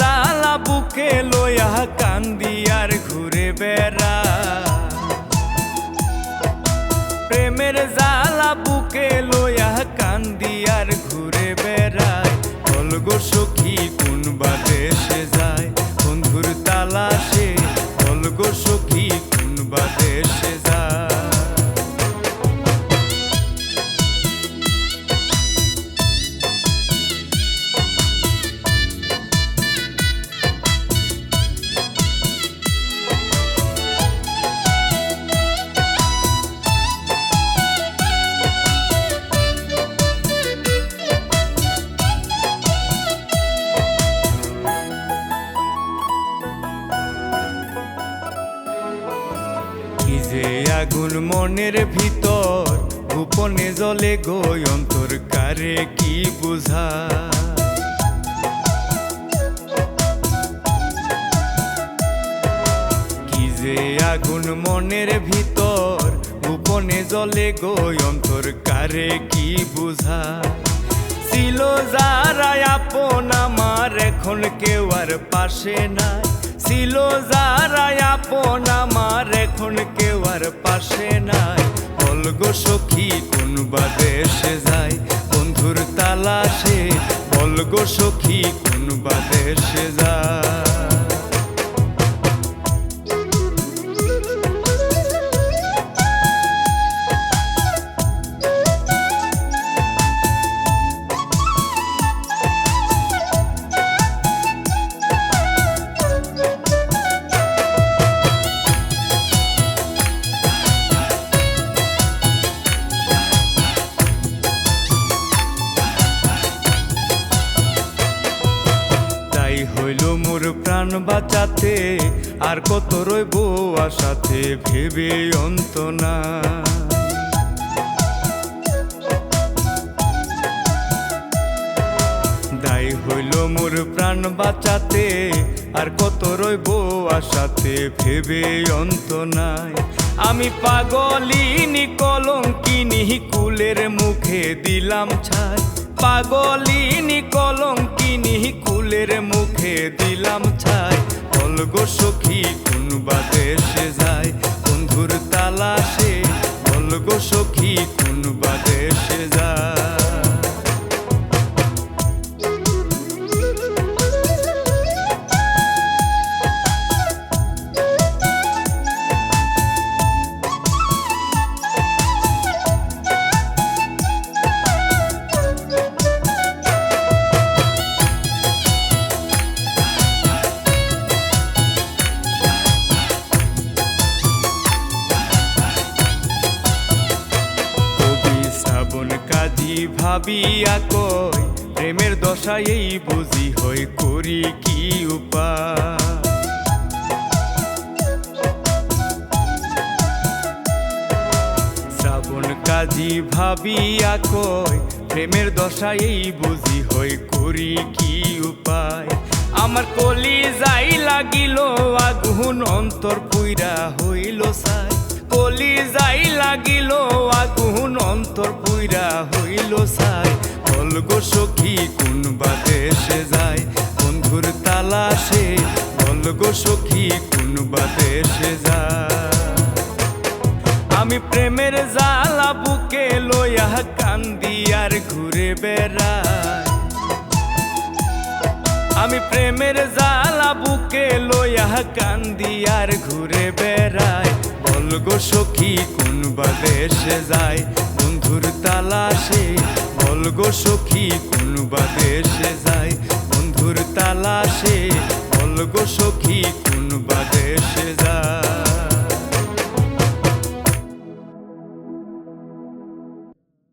জালা বুকে লোয়া কান্দি আর ঘুরে বের যে আগুন মনের ভিতর, গোপনে জলে গো অন্তর কারে কি বুঝা? কি যে আগুন মনের ভিতর, গোপনে জলে গো অন্তর কারে কি বুঝা? ছিল যারা আপন, আমার এখন কেউ আর পাশে নাই। ছিল যারা আপন, আমার এখন কেউ আর পাশে নাই। বলগো সখী, কোন বা দেশে যায় বন্ধুর তালাশে। বলগো সখী, কোন বা দেশে যায় হইল মোর প্রাণ বাঁচাতে, আর কত রইব আশাতে, ভেবে অন্ত না। দায় হইল মোর প্রাণ বাঁচাতে, আর কত রইব আশাতে, ভেবে অন্ত নাই। আমি পাগলিনি কলঙ্কিনি, কুলের মুখে দিলাম ছাই। পাগলিনি কলঙ্কিনি, কুলের মুখে দিলাম ছাই। বলগো সখী, কোন বাদে সে যায়? বন্ধুর তালাশে। বলগো সখী, কোন বাদে সে যায়? ভাবিয়া কই, প্রেমের দশায় এই বুঝি হই করি কি উপায়? শ্রাবণ কাজী ভাবিয়া কই, প্রেমের দশায় এই বুঝি হই করি কি উপায়? আমার কলি যাই লাগিল আগুন, অন্তর পুইরা হইল সাই কলি যাই লাগিল, আগুন অন্তর পুইরা হইল সাই বলগো সখী, কোন বা দেশে যায়? বন্ধুর তালাশে বলগো সখী, কোন বা দেশে যায়? আমি প্রেমের জালা বুকে লইয়া কান্দি আর ঘুরে বেড়াই। আমি প্রেমের জালা বুকে লইয়া কান্দি আর ঘুরে বেড়াই গো সখী, কোন বাদেশে যায়? বন্ধুর তালাশে। বলগো সখী, কোন বাদেশে যায়? বন্ধুর তালাশে। বলগো সখী, কোন বাদেশে যায়?